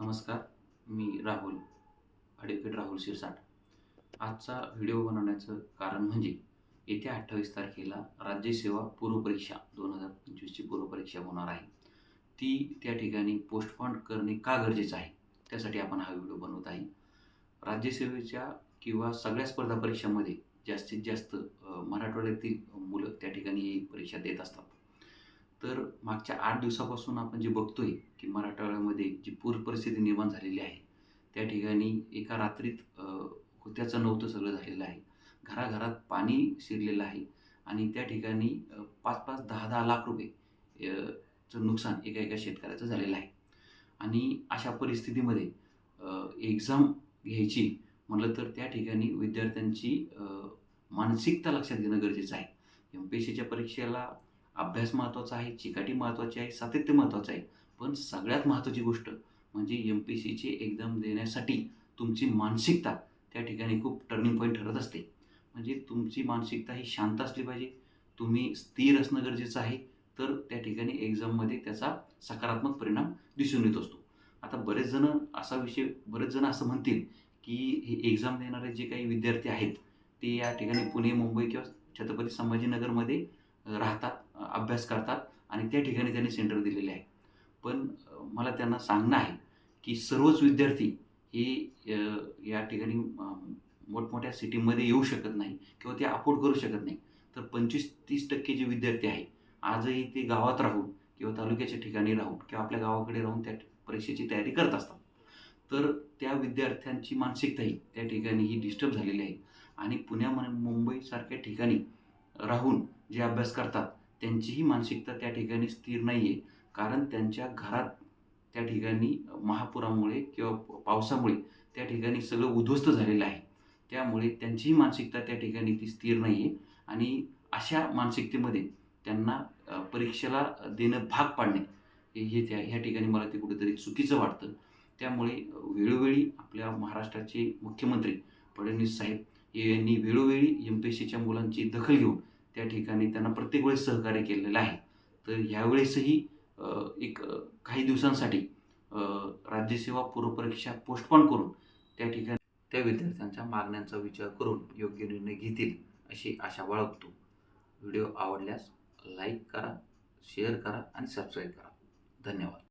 नमस्कार मी राहुल ॲडव्होकेट राहुल शिरसाट. आजचा व्हिडिओ बनवण्याचं कारण म्हणजे येत्या अठ्ठावीस तारखेला राज्यसेवा पूर्वपरीक्षा दोन हजार पंचवीसची पूर्वपरीक्षा होणार आहे. ती त्या ठिकाणी पोस्टपॉन करणे का गरजेचं आहे? त्यासाठी आपण हा व्हिडिओ बनवत आहे. राज्यसेवेच्या किंवा सगळ्या स्पर्धा परीक्षांमध्ये जास्तीत जास्त मराठवाड्यातील मुलं त्या ठिकाणी ही परीक्षा देत असतात. तर मागच्या आठ दिवसापासून आपण जे बघतोय की मराठवाड्यामध्ये जी पूर परिस्थिती निर्माण झालेली आहे त्या ठिकाणी एका रात्रीत होत्याचं नव्हतं सगळं झालेलं आहे. घराघरात पाणी शिरलेलं आहे आणि त्या ठिकाणी पाच पाच दहा दहा लाख रुपये चं नुकसान एका एका शेतकऱ्याचं झालेलं आहे. आणि अशा परिस्थितीमध्ये एक्झाम घ्यायची म्हटलं तर त्या ठिकाणी विद्यार्थ्यांची मानसिकता लक्षात घेणं गरजेचं आहे. एम पी एस सीच्या परीक्षेला अभ्यास महत्त्वाचा आहे चिकाटी महत्त्वाची आहे सातत्य महत्त्वाचं आहे. पण सगळ्यात महत्त्वाची गोष्ट म्हणजे एम पी सीची एक्झाम देण्यासाठी तुमची मानसिकता त्या ठिकाणी खूप टर्निंग पॉईंट ठरत असते. म्हणजे तुमची मानसिकता ही शांत असली पाहिजे. तुम्ही स्थिर असणं गरजेचं आहे. तर त्या ठिकाणी एक्झाममध्ये त्याचा सकारात्मक परिणाम दिसून येत असतो. आता बरेच जण असा विषय बरेच जण असं म्हणतील की हे एक्झाम देणारे जे काही विद्यार्थी आहेत ते या ठिकाणी पुणे मुंबई किंवा छत्रपती संभाजीनगरमध्ये राहतात. अभ्यास करतात आणि त्या ठिकाणी त्यांनी सेंटर दिलेले आहे. पण मला त्यांना सांगणं आहे की सर्वच विद्यार्थी हे या ठिकाणी मोठमोठ्या सिटीमध्ये येऊ शकत नाही किंवा ते अफोर्ड करू शकत नाही. तर पंचवीस तीस टक्के जे विद्यार्थी आहे आजही ते गावात राहून किंवा तालुक्याच्या ठिकाणी राहून किंवा आपल्या गावाकडे राहून त्या परीक्षेची तयारी करत असतात. तर त्या विद्यार्थ्यांची मानसिकताही त्या ठिकाणी ही डिस्टर्ब झालेली आहे. आणि पुण्यामध्ये मुंबईसारख्या ठिकाणी राहून जे अभ्यास करतात त्यांचीही मानसिकता त्या ठिकाणी स्थिर नाही आहे कारण त्यांच्या घरात त्या ठिकाणी महापुरामुळे किंवा पावसामुळे त्या ठिकाणी सगळं उद्ध्वस्त झालेलं आहे. त्यामुळे त्यांचीही मानसिकता त्या ठिकाणी ती स्थिर नाही आहे आणि अशा मानसिकतेमध्ये त्यांना परीक्षेला देणं भाग पाडणे हे हे त्या ह्या ठिकाणी मला ते कुठेतरी चुकीचं वाटतं. त्यामुळे वेळोवेळी आपल्या महाराष्ट्राचे मुख्यमंत्री फडणवीस साहेब यांनी वेळोवेळी एम पी एस सीच्या मुलांची दखल घेऊन त्या ठिकाणी त्यांना प्रत्येक वेळेस सहकार्य केलेलं आहे. तर ह्यावेळेसही एक काही दिवसांसाठी राज्यसेवा पूर्वपरीक्षा पोस्टपॉन करून त्या ठिकाणी त्या विद्यार्थ्यांच्या मागण्यांचा विचार करून योग्य निर्णय घेतील अशी आशा बाळगतो. व्हिडिओ आवडल्यास लाईक करा शेअर करा आणि सबस्क्राईब करा. धन्यवाद.